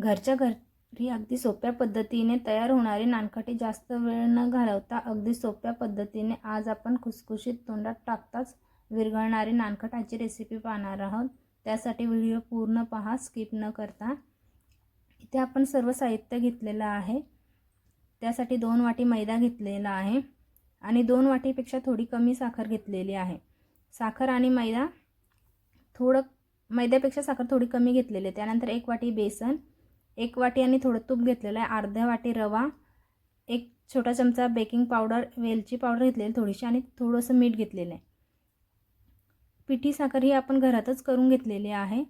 घरच्या घरी अगदी सोप्या पद्धतीने तयार होणारे नानखटे जास्त वेळ न घालवता अगदी सोप्या पद्धतीने आज आपण खुसखुशीत तोंडात टाकताच विरघळणारे नानखटाची रेसिपी पाहणार आहोत. त्यासाठी व्हिडिओ पूर्ण पहा स्किप न करता. इथे आपण सर्व साहित्य घेतलेलं आहे. त्यासाठी दोन वाटी मैदा घेतलेला आहे आणि दोन वाटीपेक्षा थोडी कमी साखर घेतलेली आहे. साखर आणि मैदा थोडं मैद्यापेक्षा साखर थोडी कमी घेतलेली आहे. त्यानंतर एक वाटी बेसन एक वाटी आणि थोडं तूप घेतलेलं आहे अर्ध्या वाटी रवा एक छोटा चमचा बेकिंग पावडर वेलची पावडर घेतलेली थोडीशी आणि थोडंसं मीठ घेतलेलं आहे. पिठी साखर ही आपण घरातच करून घेतलेली आहे.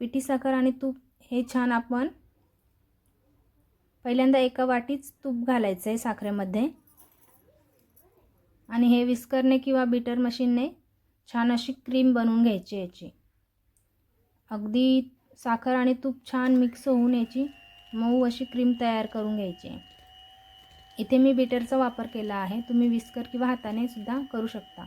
पिठी साखर आणि तूप हे छान आपण पहिल्यांदा एका वाटीच तूप घालायचं आहे साखरेमध्ये. आणि हे विस्करने किंवा बीटर मशीनने छान अशी क्रीम बनवून घ्यायची याची. अगदी साखर आणि तूप छान मिक्स होऊन याची मऊ अशी क्रीम तयार करून घ्यायची इथे मी बीटरचा वापर केला आहे. तुम्ही विस्कर किंवा हाताने सुद्धा करू शकता.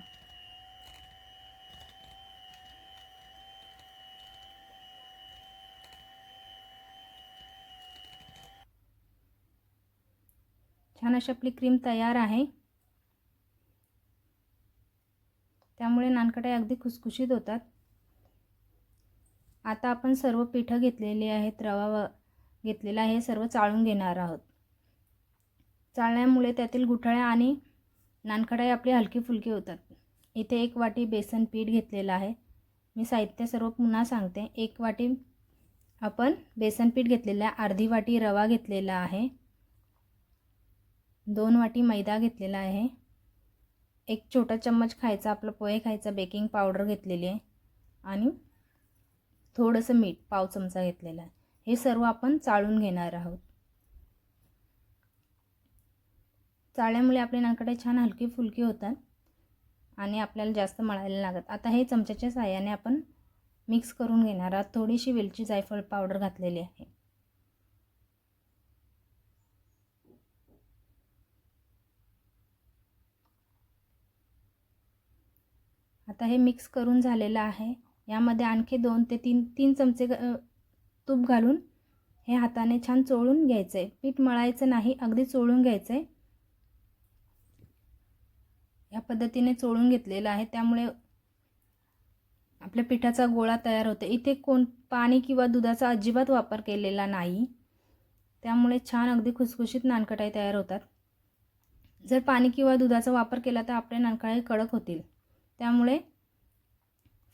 छान अशी आपली क्रीम तयार आहे. त्यामुळे नानकटे अगदी खुसखुशीत होतात. आता आपण सर्व पिठं घेतलेली आहेत रवा व घेतलेला आहे सर्व चाळून घेणार आहोत. चाळण्यामुळे त्यातील गुठळ्या आणि नानकटाई आपली हलकी फुलकी होतात. इथे एक वाटी बेसन पीठ घेतलेलं आहे. मी साहित्य सर्व पुन्हा सांगते. एक वाटी आपण बेसन पीठ घेतलेलं आहे अर्धी वाटी रवा घेतलेला आहे. दोन वाटी मैदा घेतलेला आहे. एक छोटा चम्मच खायचा आपलं पोहे खायचा बेकिंग पावडर घेतलेली आहे. आणि थोडंसं मीठ पाव चमचा घेतलेला आहे. हे सर्व आपण चाळून घेणार आहोत. चाळ्यामुळे आपले नाकडे छान हलकी फुलकी होतात आणि आपल्याला जास्त मळायला लागत. आता हे चमच्याच्या साह्याने आपण मिक्स करून घेणार आहोत. थोडीशी वेलची जायफळ पावडर घातलेली आहे. आता हे मिक्स करून झालेलं आहे. यामध्ये आणखी दोन ते तीन तीन चमचे तूप घालून हे हाताने छान चोळून घ्यायचं. आहे पीठ मळायचं नाही अगदी चोळून घ्यायचं. आहे या पद्धतीने चोळून घेतलेलं आहे. त्यामुळे आपल्या पिठाचा गोळा तयार होतो. इथे कोण पाणी किंवा दुधाचा अजिबात वापर केलेला नाही. त्यामुळे छान अगदी खुसखुशीत नानकटाई तयार होतात. जर पाणी किंवा दुधाचा वापर केला तर आपले नानकटाई कडक होतील. त्यामुळे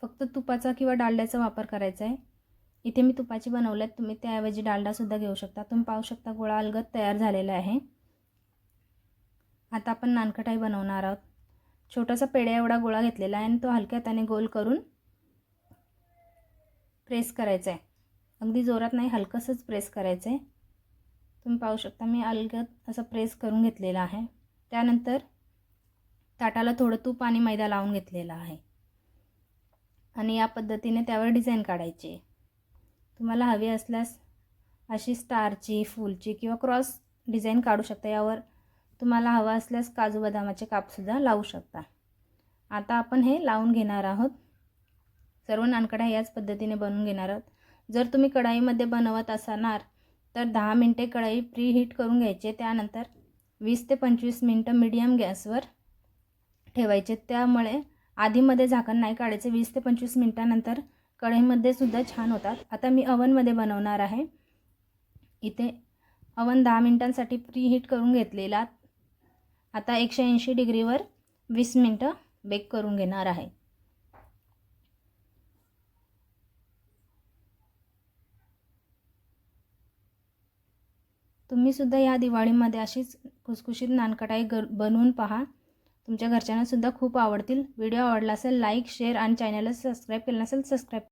फक्त तुपाचा किंवा डालड्याचा वापर करायचा आहे. इथे मी तुपाची बनवले आहेत तुम्ही त्याऐवजी डालडासुद्धा घेऊ शकता. तुम्ही पाहू शकता गोळा अलगद तयार झालेला आहे. आता आपण नानकटाई बनवणार आहोत. छोटासा पेड्या एवढा गोळा घेतलेला आहे आणि तो हलक्या हाताने गोल करून प्रेस करायचा आहे अगदी जोरात नाही हलकंसंच प्रेस करायचं आहे तुम्ही पाहू शकता मी अलगद असं प्रेस करून घेतलेला आहे. त्यानंतर ताटाला थोडं तूप आणि मैदा लावून घेतलेला आहे. आणि या पद्धतीने त्यावर डिझाईन काढायची. तुम्हाला हवी असल्यास अशी स्टारची फूलची किंवा क्रॉस डिझाईन काढू शकता. यावर तुम्हाला हवं असल्यास काजू बदामाचे कापसुद्धा लावू शकता. आता आपण हे लावून घेणार आहोत. सर्व नानकड्या याच पद्धतीने बनवून घेणार आहोत. जर तुम्ही कढाईमध्ये बनवत असणार तर दहा मिनटे कढाई प्री हीट करून घ्यायचे. त्यानंतर वीस ते पंचवीस मिनटं मीडियम गॅसवर ठेवायचे. त्यामुळे आधीमध्ये झाकण नाही काढायचे वीस ते पंचवीस मिनटानंतर कढईमध्ये सुद्धा छान होतात. आता मी अवनमध्ये बनवणार आहे. इथे अवन दहा मिनटांसाठी प्री हीट करून घेतलेला. आता एकशे ऐंशी डिग्रीवर वीस मिनटं बेक करून घेणार आहे. तुम्हीसुद्धा या दिवाळीमध्ये अशीच खुसखुशीत नानकटाई गर बनवून पहा. तुमच्या घरच्यांनासुद्धा खूप आवडतील. व्हिडिओ आवडला असेल लाईक शेअर आणि चॅनलला सबस्क्राईब केलं नसेल सबस्क्राईब